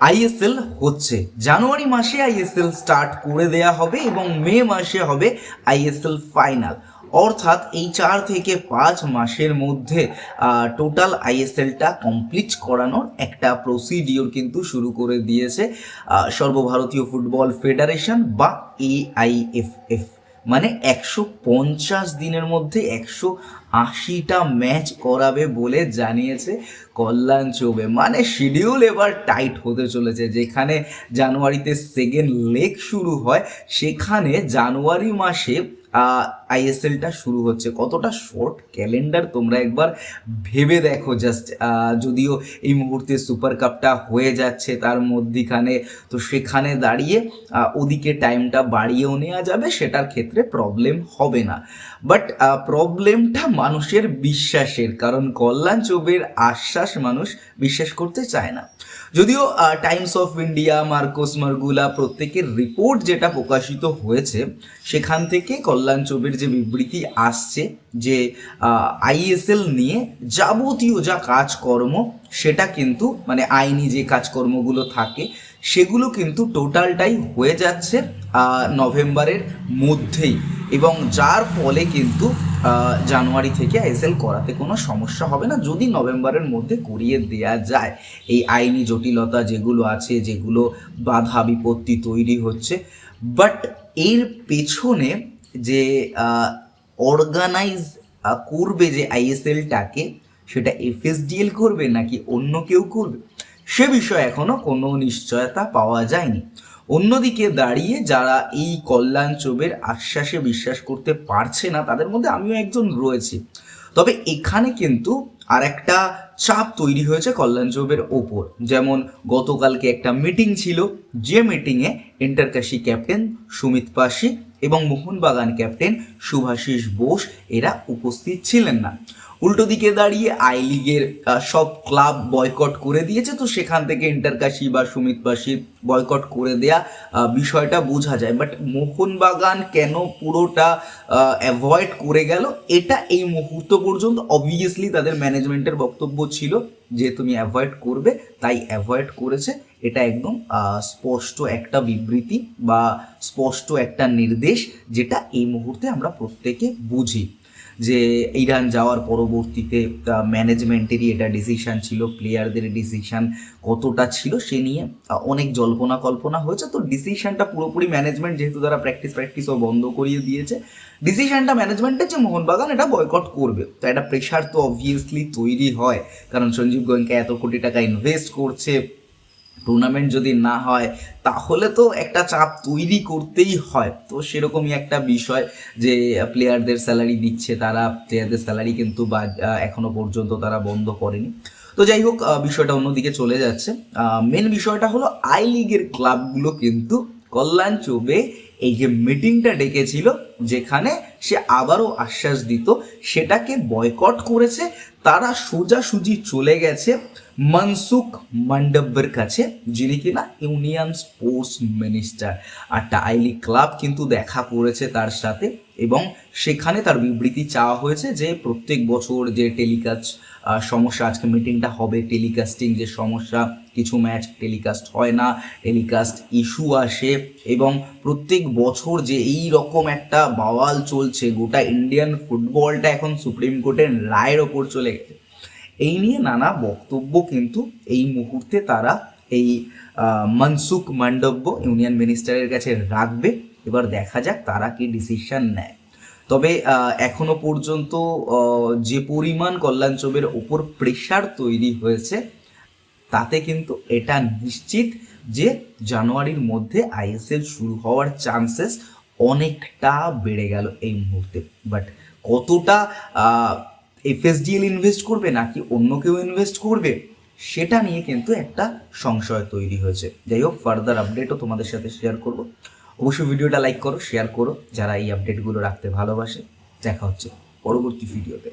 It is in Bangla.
আইএসএল হচ্ছে। জানুয়ারি মাসে আইএসএল স্টার্ট করে দেয়া হবে এবং মে মাসে হবে আইএসএল ফাইনাল অর্থাৎ এই চার থেকে পাঁচ মাসের মধ্যে টোটাল আইএসএলটা কমপ্লিট করানোর একটা প্রসিডিওর কিন্তু শুরু করে দিয়েছে সর্বভারতীয় ফুটবল ফেডারেশন বা এআইএফএফ মানে একশো পঞ্চাশ দিনের মধ্যে একশো আশিটা ম্যাচ করাবে বলে জানিয়েছে কল্যাণ চৌবে। মানে শিডিউল এবার টাইট হতে চলেছে। যেখানে জানুয়ারিতে সেকেন্ড লেগ শুরু হয়, সেখানে জানুয়ারি মাসে আইএসএলটা শুরু হচ্ছে। কতটা শর্ট ক্যালেন্ডার তোমরা একবার ভেবে দেখো জাস্ট যদিও এই মুহূর্তে সুপার কাপটা হয়ে যাচ্ছে তার মধ্যিখানে, তো সেখানে দাঁড়িয়ে ওদিকে টাইমটা বাড়িয়েও নেওয়া যাবে, সেটার ক্ষেত্রে প্রবলেম হবে না। বাট প্রবলেমটা মানুষের বিশ্বাসের, কারণ কল্যাণ চৌবের আশ্বাস মানুষ বিশ্বাস করতে চায় না। যদিও টাইমস অফ ইন্ডিয়া মার্কোস মার্গুলা প্রত্যেকের রিপোর্ট যেটা প্রকাশিত হয়েছে, সেখান থেকে কল্যাণ চৌবের যে বিবৃতি আসছে যে আইএসএল নিয়ে যাবতীয় যা কাজকর্ম সেটা কিন্তু মানে আইনি যে কাজকর্মগুলো থাকে, সেগুলো কিন্তু টোটালটাই হয়ে যাচ্ছে নভেম্বরের মধ্যেই। এবং যার ফলে কিন্তু জানুয়ারি থেকে আইএসএল করাতে কোনো সমস্যা হবে না। যদি নভেম্বরের মধ্যে করিয়ে দেয়া যায়, এই আইনি জটিলতা যেগুলো আছে, যেগুলো বাধা বিপত্তি তৈরি হচ্ছে বাট এর পেছনে যে অর্গানাইজ করবে যে আইএসএলটাকে সেটা এফএসডিএল করবে নাকি অন্য কেউ করবে? সে বিষয়ে এখনও কোনো নিশ্চয়তা পাওয়া যায়নি। অন্যদিকে দাঁড়িয়ে যারা এই কল্যাণ চোবের আশ্বাসে বিশ্বাস করতে পারছে না, তাদের মধ্যে আমিও একজন রয়েছি। তবে এখানে কিন্তু আর একটা চাপ তৈরি হয়েছে কল্যাণ চৌবের ওপর। যেমন, গতকালকে একটা মিটিং ছিল, যে মিটিংয়ে ইন্টারকাশি ক্যাপ্টেন সুমিত পাশি এবং মোহনবাগান ক্যাপ্টেন শুভাশিস বোস এরা উপস্থিত ছিলেন না। উল্টো দিকে দাঁড়িয়ে আই লিগের সব ক্লাব বয়কট করে দিয়েছে, তো সেখান থেকে ইন্টারকাশি বা সুমিত পাশি বয়কট করে দেয়া বিষয়টা বোঝা যায়। বাট মোহনবাগান কেন পুরোটা অ্যাভয়েড করে গেল, এটা এই মুহূর্ত পর্যন্ত অবভিয়াসলি তাদের ম্যানেজমেন্টের বক্তব্য ছিল যে তুমি অ্যাভয়েড করবে, তাই অ্যাভয়েড করেছে। এটা একদম স্পষ্ট একটা বিবৃতি বা স্পষ্ট একটা নির্দেশ যেটা এই মুহূর্তে আমরা প্রত্যেকে বুঝি। যে ইরান যাওয়ার পরবর্তীতে ম্যানেজমেন্টেরই এটা ডিসিশন ছিল প্লেয়ারদের ডিসিশন কতটা ছিল সে নিয়ে অনেক জল্পনা কল্পনা হয়েছে। তো ডিসিশনটা পুরোপুরি ম্যানেজমেন্ট যেহেতু তারা প্র্যাকটিস প্র্যাকটিসও বন্ধ করিয়ে দিয়েছে ডিসিশনটা ম্যানেজমেন্টের যে মোহনবাগান এটা বয়কট করবে। তো একটা প্রেশার তো অবভিয়াসলি তৈরি হয়। কারণ সঞ্জীব গোয়েঙ্কা এত কোটি টাকা ইনভেস্ট করছে টুর্নামেন্ট যদি না হয়, তাহলে তো একটা চাপ তৈরি করতেই হয়। তো সেরকমই একটা বিষয় যে প্লেয়ারদের স্যালারি দিচ্ছে তারা প্লেয়ারদের স্যালারি কিন্তু বা এখনও পর্যন্ত তারা বন্ধ করেনি। তো যাই হোক বিষয়টা অন্যদিকে চলে যাচ্ছে। মেন বিষয়টা হলো আই লিগের ক্লাবগুলো কিন্তু কল্যাণ চৌবে এই যে মিটিংটা ডেকেছিল, যেখানে সে আবারও আশ্বাস দিত, সেটাকে বয়কট করেছে। তারা সোজাসুজি চলে গেছে মনসুখ মণ্ডব্যের কাছে, যিনি কিনা ইউনিয়ন স্পোর্টস মিনিস্টার। আর টাইলি ক্লাব কিন্তু দেখা করেছে তার সাথে এবং সেখানে তার বিবৃতি চাওয়া হয়েছে যে প্রত্যেক বছর যে টেলিকাস্ট সমস্যা, আজকে মিটিংটা হবে টেলিকাস্টিং যে সমস্যা, কিছু ম্যাচ টেলিকাস্ট হয় না টেলিকাস্ট ইস্যু আসে এবং প্রত্যেক বছর যে এই রকম একটা বাওয়াল চলছে, গোটা ইন্ডিয়ান ফুটবলটা এখন সুপ্রিম কোর্টের রায়ের ওপর চলে গেছে। এই নিয়ে নানা বক্তব্য কিন্তু এই মুহূর্তে তারা এই মনসুখ মণ্ডব্য ইউনিয়ন মিনিস্টারের কাছে রাখবে। এবার দেখা যাক তারা কি ডিসিশন নেয়। তবে এখনও পর্যন্ত যে পরিমাণ কল্যাণ চৌবের ওপর প্রেশার তৈরি হয়েছে, তাতে কিন্তু এটা নিশ্চিত যে জানুয়ারির মধ্যে আইএসএল শুরু হওয়ার চান্সেস অনেকটা বেড়ে গেল এই মুহূর্তে। বাট কতটা এফএসডিএল ইনভেস্ট করবে নাকি অন্য কেউ ইনভেস্ট করবে, সেটা নিয়ে কিন্তু একটা সংশয় তৈরি হয়েছে। যাই হোক ফার্দার আপডেটও তোমাদের সাথে শেয়ার করব। অবশ্যই ভিডিওটা লাইক করো শেয়ার করো, যারা এই আপডেটগুলো রাখতে ভালোবাসে। দেখা হচ্ছে পরবর্তী ভিডিওতে।